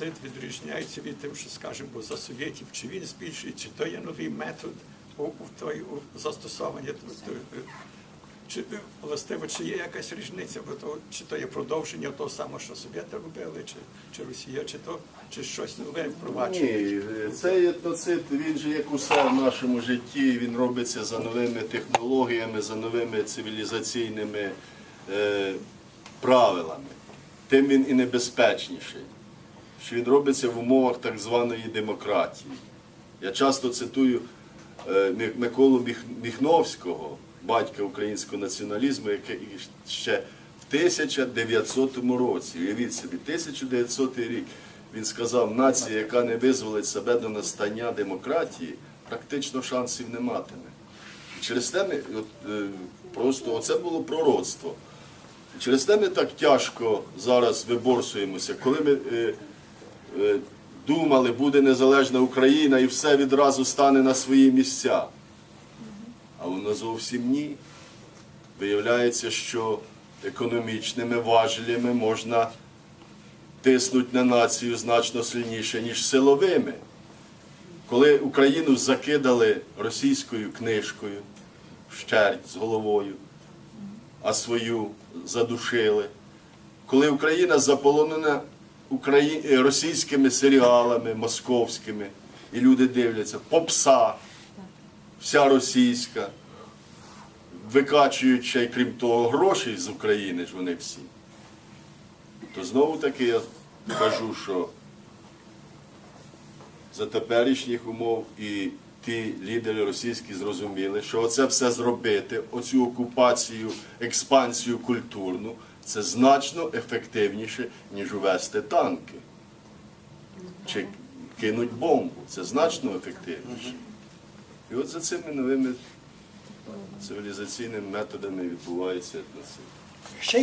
Це відрізняється від тим, що скажемо, за совєтів, чи він збільшує, чи то є новий метод у, у той у застосування. то- то, Чи е, властиво, чи є якась різниця, бо то чи то є продовження того самого, що совєти робили, чи, чи Росія, чи то чи щось нове впроваджують? Ні, цей етноцид, він же як усе в нашому житті, він робиться за новими технологіями, за новими цивілізаційними е, правилами. Тим він і небезпечніший, що він робиться в умовах так званої демократії. Я часто цитую е, Миколу Міхновського, батька українського націоналізму, який ще в 1900 році, уявіть собі, 1900 рік, він сказав, нація, яка не визволить себе до настання демократії, практично шансів не матиме. І через те ми от, е, просто оце було пророцтво. І Через те ми так тяжко зараз виборсуємося, коли ми е, думали, буде незалежна Україна і все відразу стане на свої місця. А воно зовсім ні. Виявляється, що економічними важелями можна тиснути на націю значно сильніше, ніж силовими. Коли Україну закидали російською книжкою вщерть з головою, а свою задушили, коли Україна заполонена Украї... е, російськими серіалами московськими, і люди дивляться, попса, вся російська, викачують ще й крім того грошей з України ж вони всі, то знову таки я кажу, що за теперішніх умов і ті лідери російські зрозуміли, що оце все зробити, оцю окупацію, експансію культурну, це значно ефективніше, ніж увести танки. Чи кинуть бомбу. Це значно ефективніше. І от за цими новими цивілізаційними методами відбувається етноцид. Ще